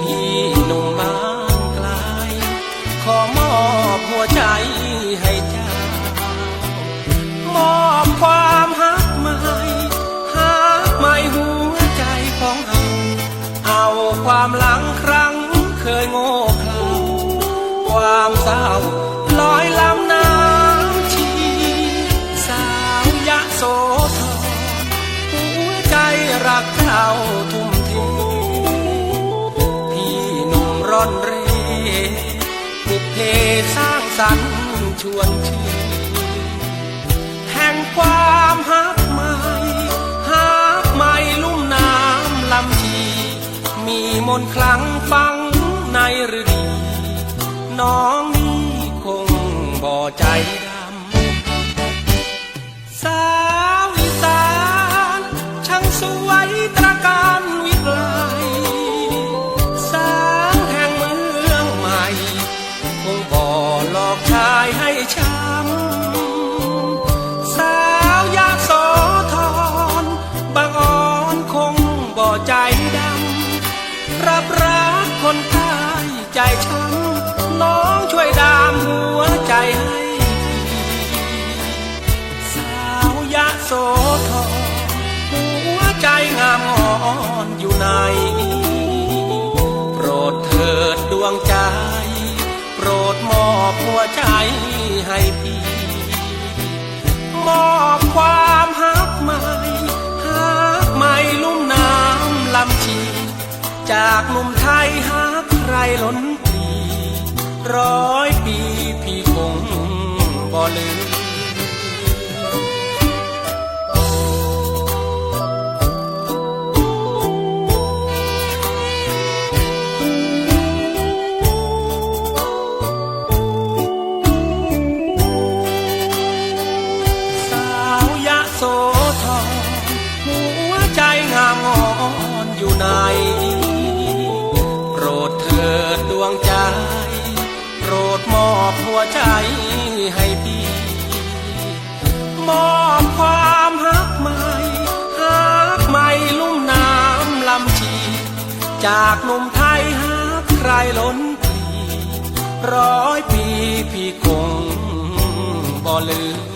พี่หนุ่มบางไกลขอมอบหัวใจให้เจ้ามอบความหักใหม่หักใหม่หัวใจของเราเอาความหลังครั้งเคยโง่เขลาความเศร้า บุกเพสร้างสรรค์ชวนชื่นแห่งความหักใหม่หักใหม่ลุ่มน้ำลำชีมีมนคลังฟังในฤดี น้องนี้คงบ่ใจด หลอกชายให้ช้ำ สาวยากโสธรบางอ่อนคงบ่อใจดำ รับรักคนใต้ใจช้ำ น้องช่วยดามหัวใจให้ สาวยะโสธรหัวใจงามงอนอยู่ใน โปรดเถิดดวงใจ อบหัวใจให้พี่ มอบความหักใหม่หักใหม่ลุ่มน้ำลำชี จากหนุ่มไทยหักใครล้นปี ร้อยปีพี่คงบ่ลืม มอบหัวใจให้พี่ มอบความหักใหม่หักใหม่ลุ่มน้ำลำชี จากหนุ่มไทยหักใครล้นปลีร้อยปีพี่คงบ่ลืม